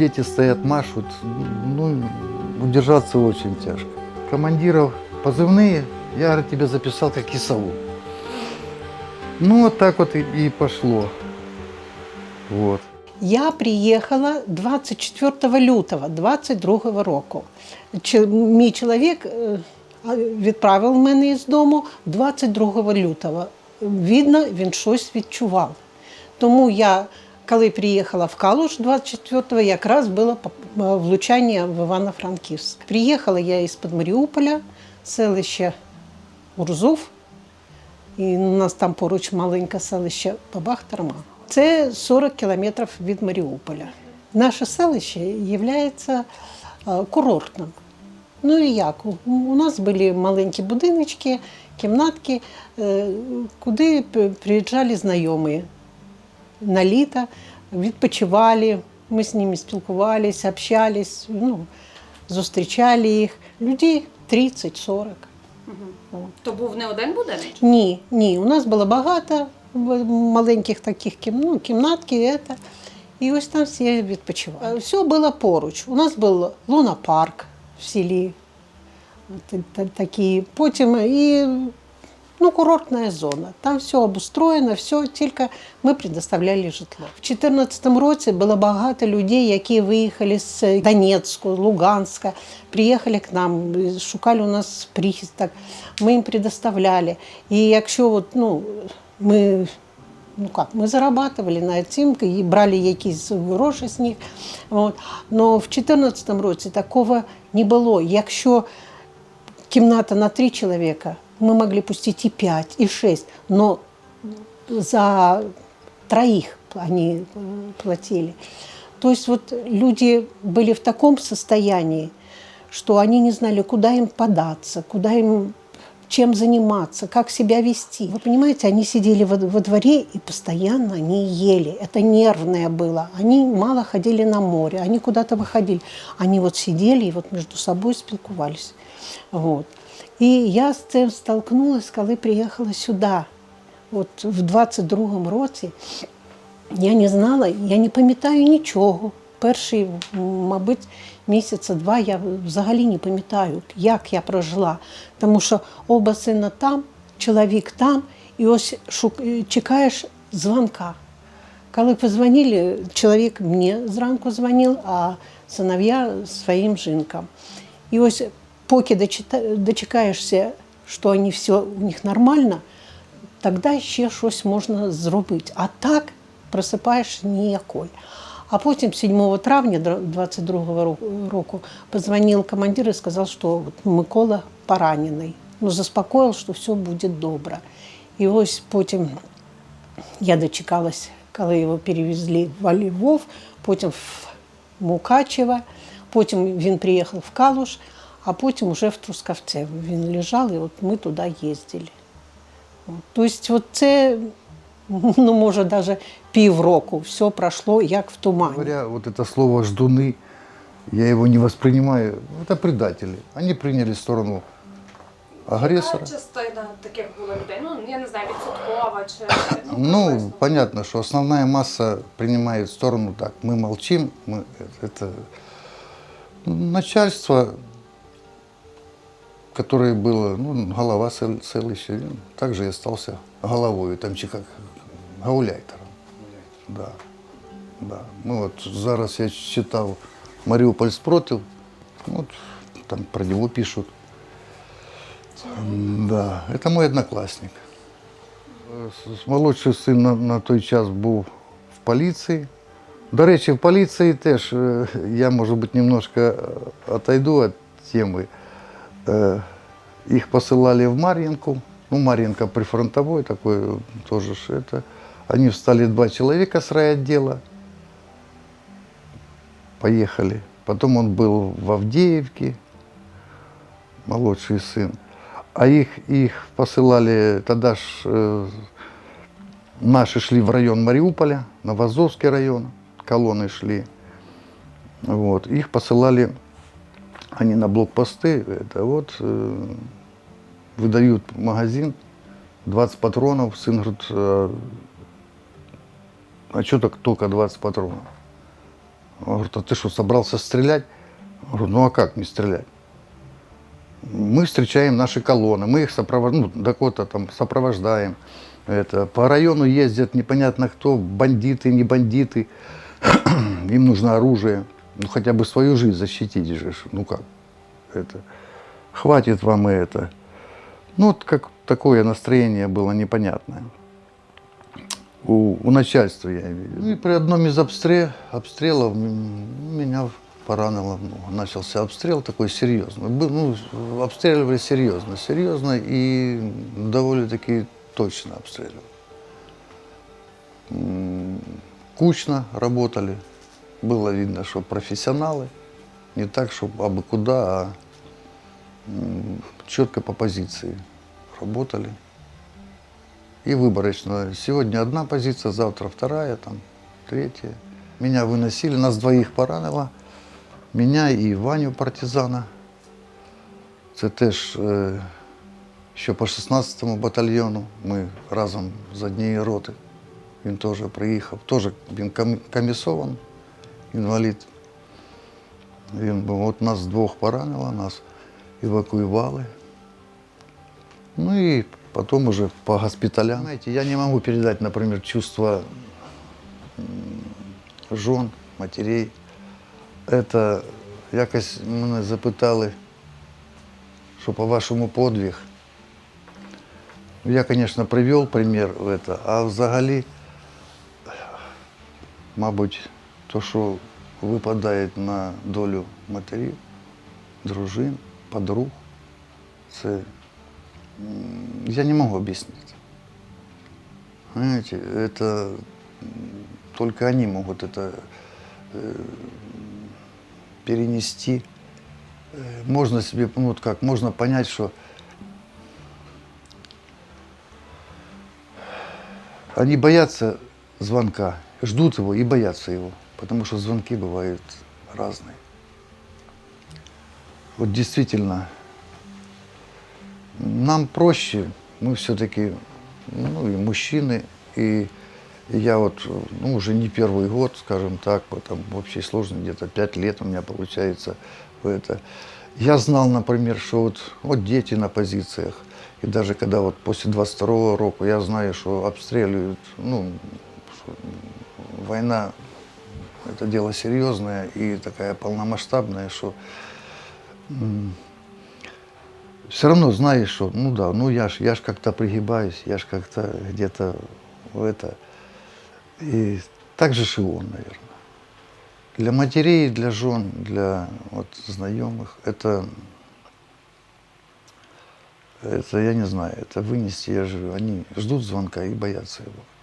дети стоят, машут. Ну, удержаться очень тяжко. Командиров позывные, я, говорю, тебя записал как кисову. Ну, вот так вот и, и пошло. Вот. Я приїхала 24 лютого 22 року. Мій чоловік е, відправив мене із дому 22 лютого. Видно, він щось відчував. Тому я, коли приїхала в Калуш 24-го, якраз було е, влучання в Івано-Франківськ. Приїхала я із-під Маріуполя, селище Урзув. І у нас там поруч маленьке селище Бабах-Тарма. Це 40 кілометрів від Маріуполя. Наше селище є курортним. Ну і як? У- У нас були маленькі будиночки, кімнатки, е, куди приїжджали знайомі на літо, відпочивали. Ми з ними спілкувалися, общались, ну, зустрічали їх. Людей 30-40. То був не один будинок? Ні, ні, у нас було багато маленьких таких кім, ну, кімнатки. Это. І ось там всі відпочивали. Все було поруч. У нас був лунопарк в селі. Такі. Потім і ну, курортна зона. Там все обустроєно, все, тільки ми предоставляли житло. В 2014 році було багато людей, які виїхали з Донецьку, Луганська, приїхали к нам, шукали у нас прихисток, ми їм предоставляли. І якщо от, ну, ми ну как, ми зарабатывали на цим і брали якісь гроші з них. От. Но в 2014 році такого не було. Якщо кімната на три чоловіка, ми могли пустити і п'ять, і шість, но за троих они э, платили. То есть вот люди были в таком состоянии, что они не знали, куда им податься, куда им чем заниматься, как себя вести. Вы понимаете, они сидели во, во дворе и постоянно они ели. Это нервное было. Они мало ходили на море, они куда-то выходили. Они вот сидели и вот между собой спілкувались. Вот. І я з цим столкнулася, коли приїхала сюди. От в 22-му році я не знала, я не пам'ятаю нічого. Перші, мабуть, місяця два я взагалі не пам'ятаю, як я прожила. Тому що оба сина там, чоловік там, і ось шук... чекаєш дзвонка. Коли позвонили, чоловік мені зранку дзвонив, а синов'я своїм жінкам. І ось поки дочита- дочекаєшся, що вони все у них нормально, тоді ще щось можна зробити. А так просипаєш ніякої. А потім 7 травня 22 року позвонив командир і сказав, що от Микола поранений. Ну, заспокоїв, що все буде добре. І ось потім я дочекалась, коли його перевезли в Львов, потім в Мукачево, потім він приїхав в Калуш, а потім вже в Трускавце. Він лежав, і от ми туди їздили. От. Тобто, от це, ну, може, навіть півроку все пройшло як в тумані. Говоря, вот это слово «ждуны», я его не воспринимаю. Это предатели. Они приняли сторону агрессора. Яка частина таких було людей? Ну, я не знаю, відсоткова чи ну, Ну, приблизно? понятно, что основная масса принимает сторону так. Мы молчим, мы, это начальство, которое было, ну, голова сел- селища, він также и остался головой, там чи как гауляйтером. Да, да. Мы вот зараз я читал Маріуполь спротив, вот там про него пишут. Да, это мой одноклассник. С- Молодший син на, на той час був в поліції. До речі, в поліції теж е, я, може бути, немножко е, отойду від теми. Е, Їх посилали в Мар'їнку. Ну, Мар'їнка прифронтовой такой тоже ж это. Они встали два человека с райотдела. Поехали. Потом он был в Авдеевке, молодший сын. А их, их посылали, тогда ж э, наши шли в район Мариуполя, Новозовский район, колонны шли. Вот. Их посылали, они на блокпосты, это вот э, выдают магазин, 20 патронов, сын говорит, «А, а что так только 20 патронов? Он говорит, а ты что, собрался стрелять? Я говорю, ну а как не стрелять? Мы встречаем наши колонны, мы их сопровождаем, ну, Дакота там сопровождаем. Это, по району ездят непонятно кто, бандиты, не бандиты. Им нужно оружие. Ну хотя бы свою жизнь защитить же. Ну как? Это, хватит вам и это. Ну вот как такое настроение было непонятное. У, у начальства я имею в виду. Ну и при одном из обстрел, обстрелов меня поранило много. Начался обстрел такой серьезный. Ну, обстреливали серьезно, серьезно и довольно-таки точно обстреливали. Кучно работали. Было видно, что профессионалы. Не так, чтобы абы куда, а м, четко по позиции работали. И выборочно. Сегодня одна позиция, завтра вторая, там, третья. Меня выносили, нас двоих поранило. Меня і Ваню партизана. Це теж е, ще по 16-му батальйону. Ми разом з однієї роти. Він теж приїхав. Теж він ком- комісован, інвалід. Він був, от нас двох поранило, нас евакуювали. Ну и потом уже по госпиталям. Знаете, я не могу передать, например, чувство м, жен, матерей. Это якось мене запитали, що по вашому подвиг. Я, конечно, привел пример в это, а взагалі, мабуть, то, що випадає на долю матерів, дружин, подруг, це я не могу объяснить. Понимаете, это только они могут это э, перенести. Э, Можно себе, ну вот как, можно понять, что они боятся звонка, ждут его и боятся его, потому что звонки бывают разные. Вот действительно, нам проще, мы все-таки, ну и мужчины, и я вот, ну уже не первый год, скажем так, там в общей сложности где-то пять лет у меня получается в это. Я знал, например, что вот, вот дети на позициях, и даже когда вот после 22 року я знаю, что обстреливают, ну, что война это дело серьезное и такая полномасштабная, что все равно знаешь, что, ну да, ну я ж, я ж как-то пригибаюсь, я ж как-то где-то в это. И так же и он, наверное. Для матерей, для жен, для вот знакомых, это, это, я не знаю, это вынести, я же, они ждут звонка и боятся его.